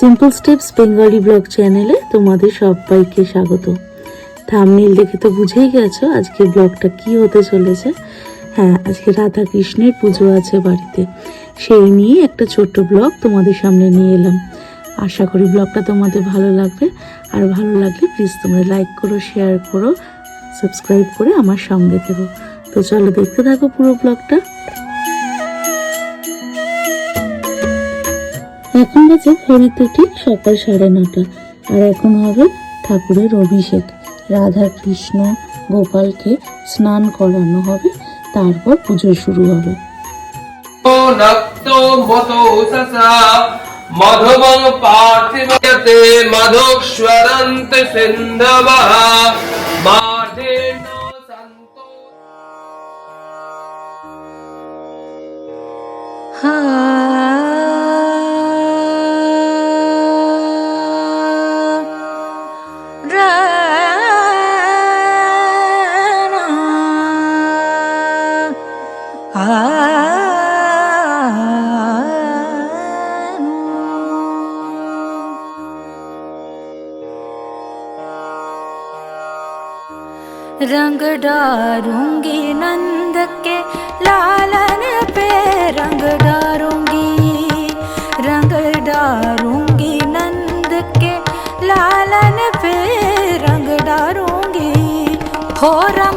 Simple steps Bengali blog চ্যানেলে তোমাদের সবাইকে স্বাগত। থামনেল দেখে তো বুঝেই গেছো আজকে ব্লগটা কি হতে চলেছে। হ্যাঁ আজকে রাধা কৃষ্ণের পুজো আছে বাড়িতে। সেই নিয়ে একটা ছোট্ট ব্লগ তোমাদের সামনে নিয়ে এলাম। আশা করি ব্লগটা তোমাদের ভালো লাগবে। আর ভালো লাগলে প্লিজ তোমরা লাইক করো শেয়ার করো সাবস্ক্রাইব করে আমার সঙ্গে থেকো। তো চলো দেখতে থাকো পুরো ব্লগটা। এখন বাজে ঘড়িতে ঠিক সকাল সাড়ে নটা। আর এখন হবে ঠাকুরের অভিষেক। রাধা কৃষ্ণ গোপালকে স্নান করানো হবে তারপর পুজো শুরু হবে। নক্তো মতো সসা মধুবং পার্থিবয়তে মধুস্বরন্ত সিন্ধবः। মাধেন रंग डारूंगी नंद के लालन पे रंग डारूंगी रंग डारूंगी नंद के लालन पे रंग डारूंगी हो रंग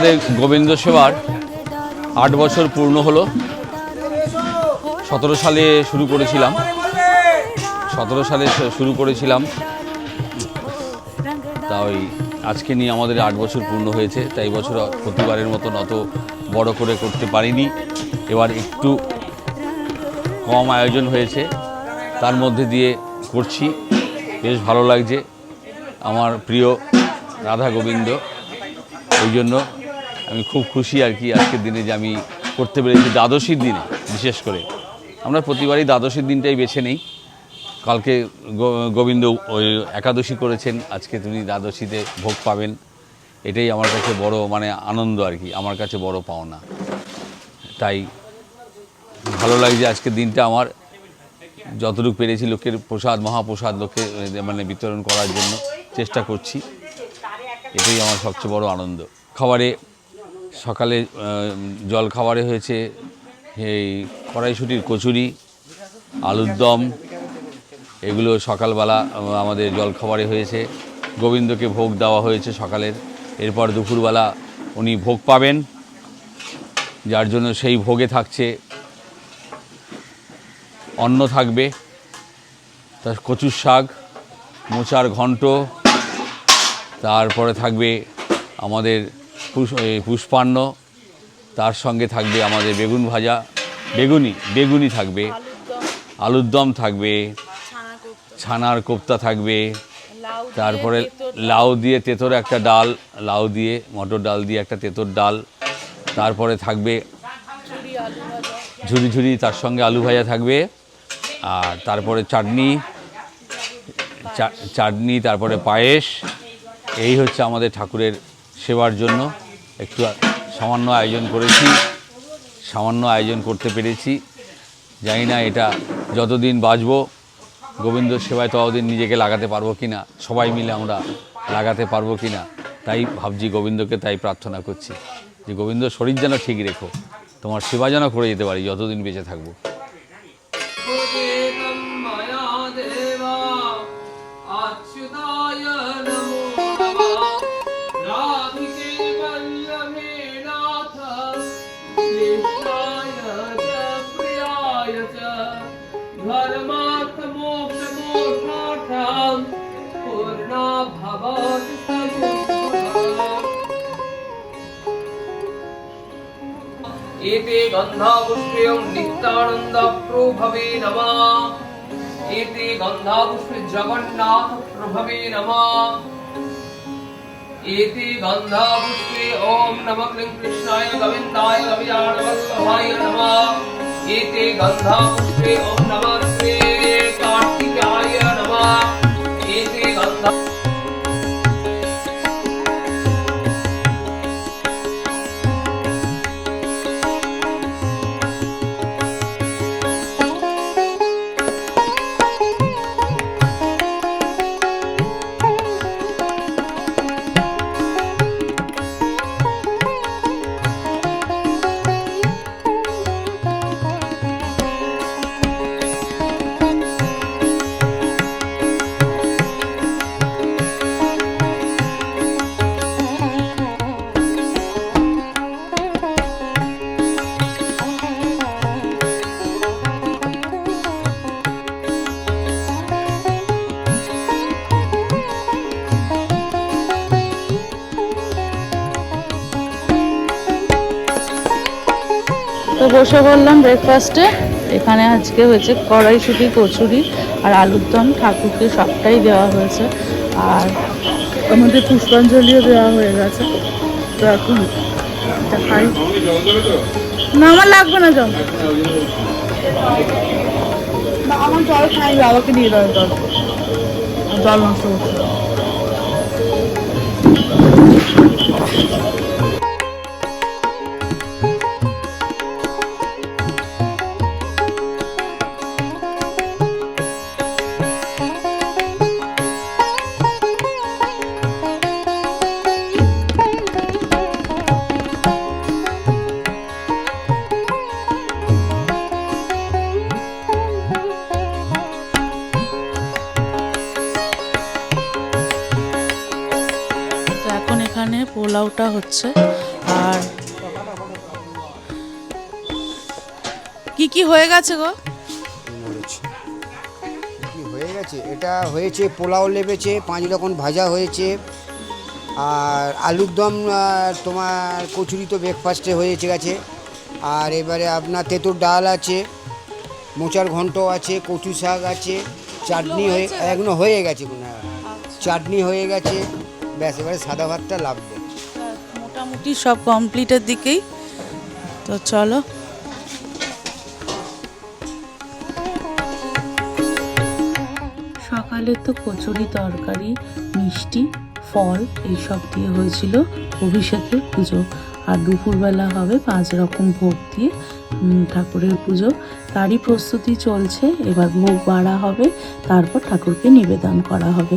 আমাদের গোবিন্দ সেবার আট বছর পূর্ণ হলো। সতেরো সালে শুরু করেছিলাম। সতেরো সালে শুরু করেছিলাম। তা ওই আজকে নিয়ে আমাদের আট বছর পূর্ণ হয়েছে। তাই বছর প্রতিবারের মতন অত বড় করে করতে পারিনি। এবার একটু কম আয়োজন হয়েছে। তার মধ্যে দিয়ে করছি। বেশ ভালো লাগছে। আমার প্রিয় রাধা গোবিন্দ। ওই জন্য আমি খুব খুশি আর কি আজকের দিনে যে আমি করতে পেরেছি দ্বাদশীর দিনে, বিশেষ করে। আমরা প্রতিবারই দ্বাদশীর দিনটাই বেছে নেই। কালকে গোবিন্দ ওই একাদশী করেছেন, আজকে তুমি দ্বাদশীতে ভোগ পাবেন। এটাই আমার কাছে বড় মানে আনন্দ আর কি, আমার কাছে বড় পাওনা। তাই ভালো লাগছে আজকের দিনটা আমার, যতটুকু পেরেছি লোকের প্রসাদ, মহাপ্রসাদ লোকে মানে বিতরণ করার জন্য চেষ্টা করছি। এটাই আমার সবচেয়ে বড় আনন্দ। খাবারে সকালে জল খাবারে হয়েছে, এই কড়াইশুটির কচুরি, আলুর দম, এগুলো সকালবেলা আমাদের জল খাবারে হয়েছে। গোবিন্দকে ভোগ দেওয়া হয়েছে সকালের। এরপর দুপুরবেলা উনি ভোগ পাবেন, যার জন্য সেই ভোগে থাকছে। অন্ন থাকবে, তার কচুর শাক, মোচার ঘন্ট তারপরে থাকবে আমাদের পুষ্পান্ন, তার সঙ্গে থাকবে আমাদের বেগুন ভাজা। বেগুনি বেগুনি থাকবে। আলুর দম থাকবে। ছানার কোপ্তা থাকবে। তারপরে লাউ দিয়ে তেতোর একটা ডাল, লাউ দিয়ে মটর ডাল দিয়ে একটা তেতোর ডাল। তারপরে থাকবে ঝুড়ি ঝুড়ি তার সঙ্গে আলু ভাজা থাকবে। আর তারপরে চাটনি চাটনি, তারপরে পায়েস। এই হচ্ছে আমাদের ঠাকুরের সেবার জন্য একটু সামান্য আয়োজন করেছি, সামান্য আয়োজন করতে পেরেছি। জানি না এটা যতদিন বাঁচব, গোবিন্দ সেবায় ততদিন নিজেকে লাগাতে পারব কি না সবাই মিলে আমরা লাগাতে পারব কি না তাই ভাবছি গোবিন্দকে তাই প্রার্থনা করছি। যে গোবিন্দ শরীর যেন ঠিক রেখো, তোমার সেবা যেন করে যেতে পারি, যতদিন বেঁচে থাকব। एते गन्धापुष्पेयं नित्यानन्दप्रभवे नमः एते गन्धापुष्पे जगन्नाथप्रभवे नमः एते गन्धापुष्पे ॐ नमः क्लीं कृष्णाय गोविन्दाय गवियाणवल्लभाय नमः एते गन्धापुष्पे ॐ नमः श्री कार्तिकाय 안녕. বসে পড়লাম ব্রেকফাস্টে এখানে আজকে হয়েছে কড়াইশুটি, কচুরি আর আলুর দম। ঠাকুরকে সবটাই দেওয়া হয়েছে। আর আমাদের পুষ্পাঞ্জলিও দেওয়া হয়ে গেছে। তো এখন খাই। না, আমার লাগবে না জল। আমার জল খাই, বাবাকে দিয়ে দেওয়া জল। জল নষ্ট করছে কি কি হয়ে গেছে গো? কি হয়ে গেছে? এটা হয়েছে পোলাও লেবেছে পাঁচ রকম ভাজা হয়েছে আর আলুর দম তোমার কচুরি তো ব্রেকফাস্টে হয়েছে গেছে। আর এবারে আপনার তেঁতুর ডাল আছে মোচার ঘন্ট আছে কচু শাক আছে চাটনি হয়ে এখনও হয়ে গেছে হয়। চাটনি হয়ে গেছে ব্যাস এবারে সাদা ভাতটা লাগবে মোটামুটি সব কমপ্লিটের দিকেই। তো চলো। সকালে তো কচুরি তরকারি, মিষ্টি, ফল এইসব দিয়ে হয়েছিল অভিষেকের পুজো। আর দুপুরবেলা হবে পাঁচ রকম ভোগ দিয়ে ঠাকুরের পুজো। তারই প্রস্তুতি চলছে। এবার ভোগ বাড়া হবে, তারপর ঠাকুরকে নিবেদন করা হবে।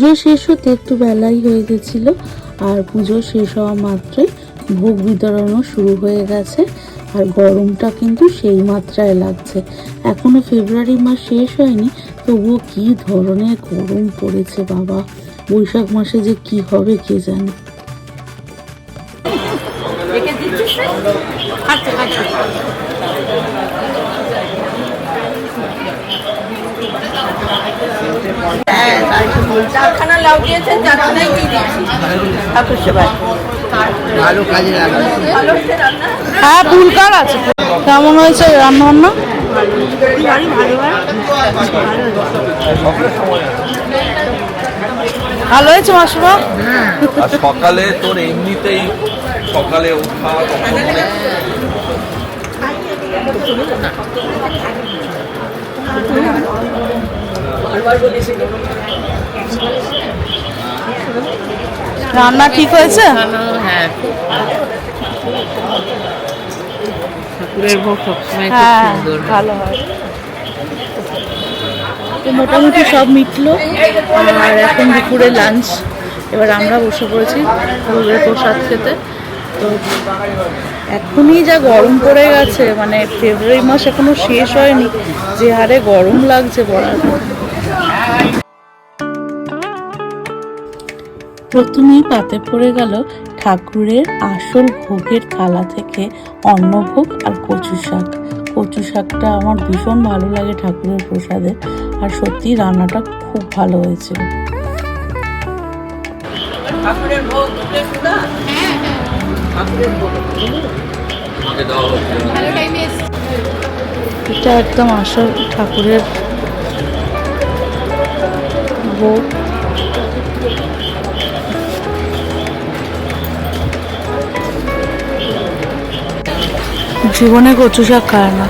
পুজো শেষ হতে একটু বেলাই হয়ে গেছিল, আর পুজো শেষ হওয়া মাত্রই ভোগ বিতরণও শুরু হয়ে গেছে, আর গরমটা কিন্তু সেই মাত্রায় লাগছে। এখনও ফেব্রুয়ারি মাস শেষ হয়নি, তবুও কি ধরনের গরম পড়েছে বাবা? বৈশাখ মাসে যে কি হবে কে জানে? চারখানা লাউ দিয়েছেন চারখানাই কি দিয়েছি ঠাকুর সেবায় ভালো কাজে লাগবে ভালো হয়েছে রান্না? হ্যাঁ পুলকার আছে? কেমন হয়েছে রান্না বান্না ভালো হয়েছে মাসুমা? সকালে তোর এমনিতেই সকালে অনেক রান্না ঠিক হয়েছে? হ্যাঁ। ঠাকুরের ভোগ সবসময় খুব হ্যাঁ ভালো হয়। মোটামুটি সব মিটলো। আর এখন দুপুরে লাঞ্চ এবার আমরা বসে পড়েছি ভোগের প্রসাদ খেতে। তো এখনই যা গরম পড়ে গেছে মানে ফেব্রুয়ারি মাস এখনও শেষ হয়নি। যে হারে গরম লাগছে বলার প্রথমেই পাতে পড়ে গেল ঠাকুরের আসল ভোগের থালা থেকে অন্নভোগ আর কচু শাক। কচু শাকটা আমার ভীষণ ভালো লাগে ঠাকুরের প্রসাদে আর সত্যি রান্নাটা খুব ভালো হয়েছিল ঠাকুরের ভোগ ঠাকুরের ভোগ এটা একদম আসল ঠাকুরের ভোগ। জীবনে কচু শাক খায় না।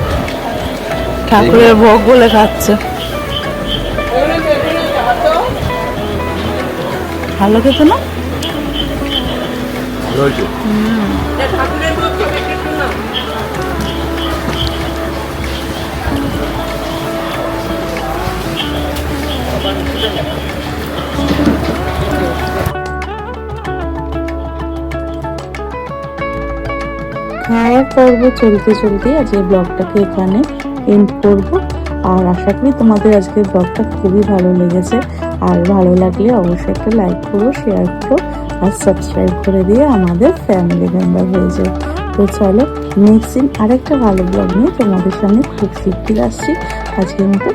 ঠাকুরের ভোগ বলে খাচ্ছে। ভালো খেতে না? পর্ব চলতে চলতে আজকে ব্লগটাকে এখানে এন্ড করব। আর আশা করি তোমাদের আজকের ব্লগটা খুবই ভালো লেগেছে। আর ভালো লাগলে অবশ্যই একটা লাইক করো শেয়ার করো, আর সাবস্ক্রাইব করে দিয়ে আমাদের ফ্যামিলি মেম্বার হয়ে যাও। তো চলো নেক্সট দিন আরেকটা ভালো ব্লগ নিয়ে তোমাদের সামনে খুব শিগগির আসছি। আজকের মতো